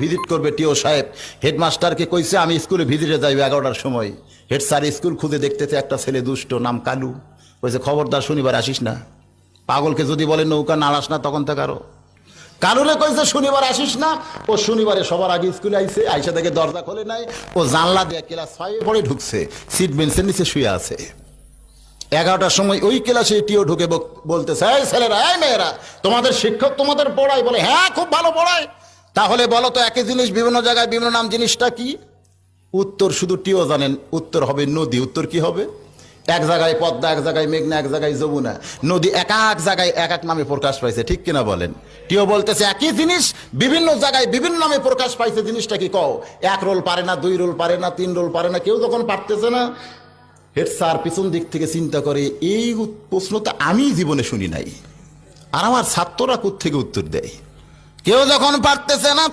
Visit করবে টিও সাহেব। হেডমাস্টারকে কইছে, আমি স্কুলে ভিজিটে যাইব এগারোটার সময়। হেড স্যার স্কুল খুঁজে দেখতেছে একটা ছেলে দুষ্ট, নাম কালু। কইছে, খবরদার, শনিবার আসিস না। পাগলকে যদি বলে নৌকা নাড়াস না, তখন থেকে আরও। কালুরে কইছে, শনিবার আসিস না। ও শনিবারে সবার আগে স্কুলে আইছে, আইসা থেকে দরজা খোলে নাই। ও জানলা দিয়ে ক্লাস ফাইভে পড়ে ঢুকছে, সিট বেঞ্চের নিচে শুয়ে আছে। এগারোটার সময় ওই ক্লাসে টিও ঢুকে বলতেছে, এই ছেলেরা, এই মেয়েরা, তোমাদের শিক্ষক তোমাদের পড়ায় বলে হ্যাঁ খুব ভালো পড়ায়। তাহলে বলো তো একই জিনিস বিভিন্ন জায়গায় বিভিন্ন নাম জিনিসটা কি? উত্তর শুধু টিও জানেন। উত্তর হবে নদী। উত্তর কি হবে? এক জায়গায় পদ্মা, এক জায়গায় মেঘনা, এক জায়গায় যমুনা। নদী এক এক জায়গায় এক এক নামে প্রকাশ পাইছে, ঠিক কিনা বলেন? টিও বলতেছে একই জিনিস, বিভিন্ন জায়গায় বিভিন্ন নামে প্রকাশ পাইছে জিনিসটা কি? কও। এক রোল পারে না, দুই রোল পারে না, তিন রোল পারে না, কেউ যখন পারতেছে না, হেড স্যার পিছন দিক থেকে চিন্তা করে, এই প্রশ্ন তো আমি জীবনে শুনি নাই। আর আমার ছাত্ররা থেকে উত্তর দেয়? কেউ যখন পারতেছে না